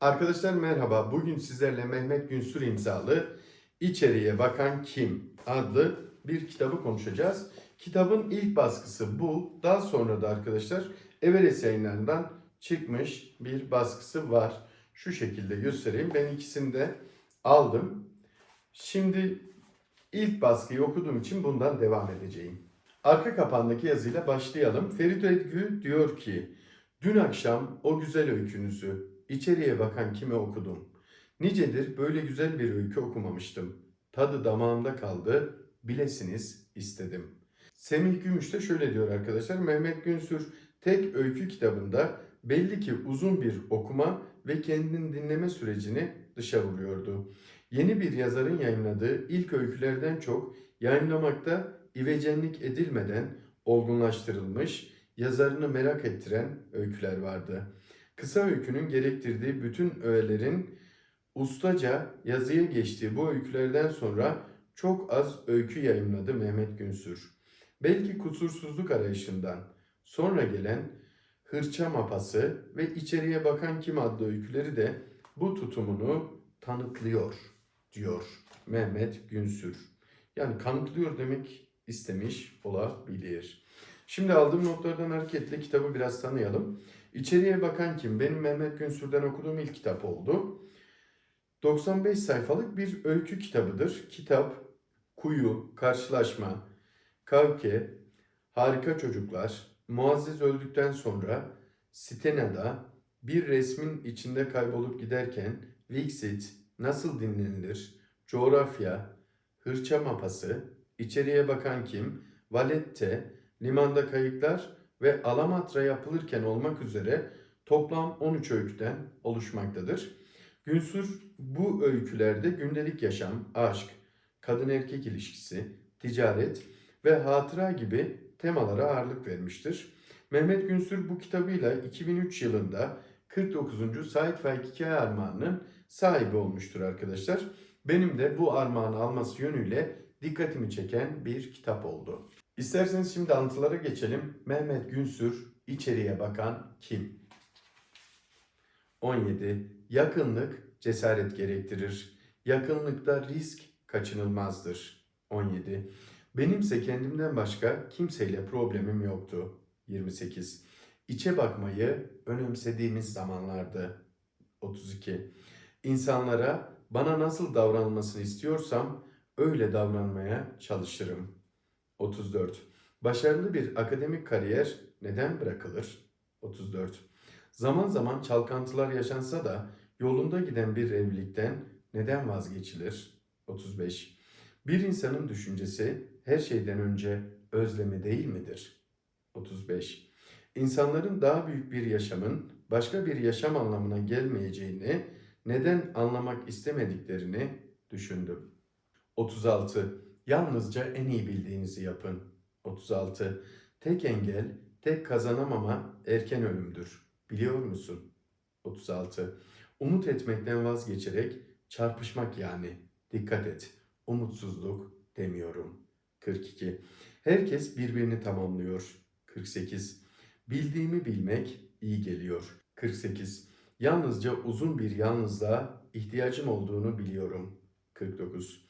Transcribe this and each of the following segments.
Arkadaşlar merhaba. Bugün sizlerle Mehmet Günsür imzalı İçeriye Bakan Kim adlı bir kitabı konuşacağız. Kitabın ilk baskısı bu. Daha sonra da arkadaşlar Everest yayınlarından çıkmış bir baskısı var. Şu şekilde göstereyim. Ben ikisini de aldım. Şimdi ilk baskıyı okuduğum için bundan devam edeceğim. Arka kapağındaki yazıyla başlayalım. Ferit Edgü diyor ki, Dün akşam o güzel öykünüzü içeriye bakan kime okudum. Nicedir böyle güzel bir öykü okumamıştım. Tadı damağımda kaldı, bilesiniz istedim. Semih Gümüş de şöyle diyor arkadaşlar. Mehmet Günsür tek öykü kitabında belli ki uzun bir okuma ve kendini dinleme sürecini dışa vuruyordu. Yeni bir yazarın yayınladığı ilk öykülerden çok yayınlamakta ivecenlik edilmeden olgunlaştırılmış, yazarını merak ettiren öyküler vardı. Kısa öykünün gerektirdiği bütün öğelerin ustaca yazıya geçtiği bu öykülerden sonra çok az öykü yayınladı Mehmet Günsür. Belki kusursuzluk arayışından sonra gelen Hırça Mapası ve İçeriye Bakan Kim adlı öyküleri de bu tutumunu tanıtlıyor diyor Mehmet Günsür. Yani kanıtlıyor demek istemiş olabilir. Şimdi aldığım notlardan hareketle kitabı biraz tanıyalım. İçeriye Bakan Kim? Benim Mehmet Günsür'den okuduğum ilk kitap oldu. 95 sayfalık bir öykü kitabıdır. Kitap, Kuyu, Karşılaşma, Kavke, Harika Çocuklar, Muazzez öldükten sonra Stena'da bir resmin içinde kaybolup giderken Vixit, Nasıl Dinlenilir, Coğrafya, Hırça Mapası, İçeriye Bakan Kim, Valette, Limanda Kayıklar ve Alamatra yapılırken olmak üzere toplam 13 öyküden oluşmaktadır. Günsür bu öykülerde gündelik yaşam, aşk, kadın erkek ilişkisi, ticaret ve hatıra gibi temalara ağırlık vermiştir. Mehmet Günsür bu kitabıyla 2003 yılında 49. Said Faik Hikaye Armağanı'nın sahibi olmuştur arkadaşlar. Benim de bu armağanı alması yönüyle dikkatimi çeken bir kitap oldu. İsterseniz şimdi anlatılara geçelim. Mehmet Günsür, içeriye bakan kim? 17. Yakınlık cesaret gerektirir. Yakınlıkta risk kaçınılmazdır. 17. Benimse kendimden başka kimseyle problemim yoktu. 28. İçe bakmayı önemsediğimiz zamanlardı. 32. İnsanlara bana nasıl davranılmasını istiyorsam öyle davranmaya çalışırım. 34. Başarılı bir akademik kariyer neden bırakılır? 34. Zaman zaman çalkantılar yaşansa da yolunda giden bir evlilikten neden vazgeçilir? 35. Bir insanın düşüncesi her şeyden önce özlemi değil midir? 35. İnsanların daha büyük bir yaşamın başka bir yaşam anlamına gelmeyeceğini neden anlamak istemediklerini düşündüm. 36. Yalnızca en iyi bildiğinizi yapın. 36. Tek engel, tek kazanamama erken ölümdür. Biliyor musun? 36. Umut etmekten vazgeçerek çarpışmak yani. Dikkat et. Umutsuzluk demiyorum. 42. Herkes birbirini tamamlıyor. 48. Bildiğimi bilmek iyi geliyor. 48. Yalnızca uzun bir yalnızlığa ihtiyacım olduğunu biliyorum. 49.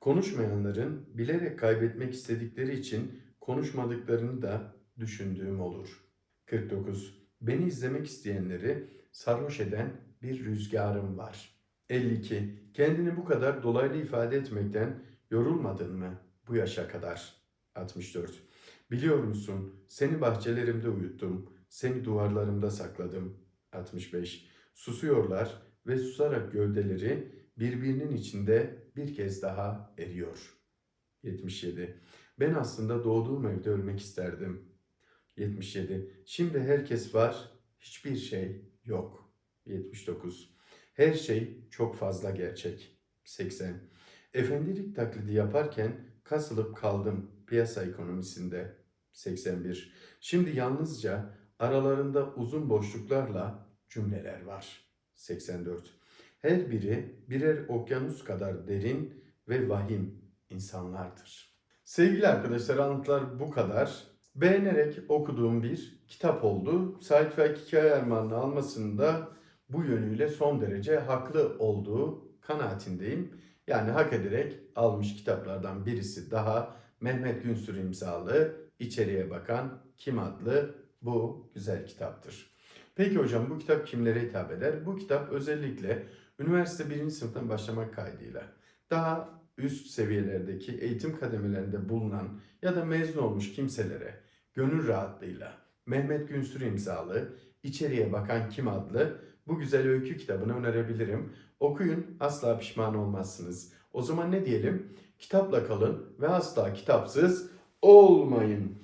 Konuşmayanların bilerek kaybetmek istedikleri için konuşmadıklarını da düşündüğüm olur. 49. Beni izlemek isteyenleri sarhoş eden bir rüzgarım var. 52. Kendini bu kadar dolaylı ifade etmekten yorulmadın mı bu yaşa kadar? 64. Biliyor musun seni bahçelerimde uyuttum, seni duvarlarımda sakladım. 65. Susuyorlar ve susarak gövdeleri birbirinin içinde bir kez daha eriyor. 77. Ben aslında doğduğum evde ölmek isterdim. 77. Şimdi herkes var, hiçbir şey yok. 79. Her şey çok fazla gerçek. 80. Efendilik taklidi yaparken kasılıp kaldım piyasa ekonomisinde. 81. Şimdi yalnızca aralarında uzun boşluklarla cümleler var. 84. Her biri birer okyanus kadar derin ve vahim insanlardır. Sevgili arkadaşlar anlatılar bu kadar. Beğenerek okuduğum bir kitap oldu. Sait Faik Hikaye Armağanı almasını da bu yönüyle son derece haklı olduğu kanaatindeyim. Yani hak ederek almış kitaplardan birisi daha Mehmet Günsür imzalı İçeriye Bakan Kim adlı bu güzel kitaptır. Peki hocam bu kitap kimlere hitap eder? Bu kitap özellikle üniversite birinci sınıftan başlamak kaydıyla daha üst seviyelerdeki eğitim kademelerinde bulunan ya da mezun olmuş kimselere gönül rahatlığıyla Mehmet Günsür imzalı İçeriye Bakan Kim adlı bu güzel öykü kitabını önerebilirim. Okuyun asla pişman olmazsınız. O zaman ne diyelim? Kitapla kalın ve asla kitapsız olmayın.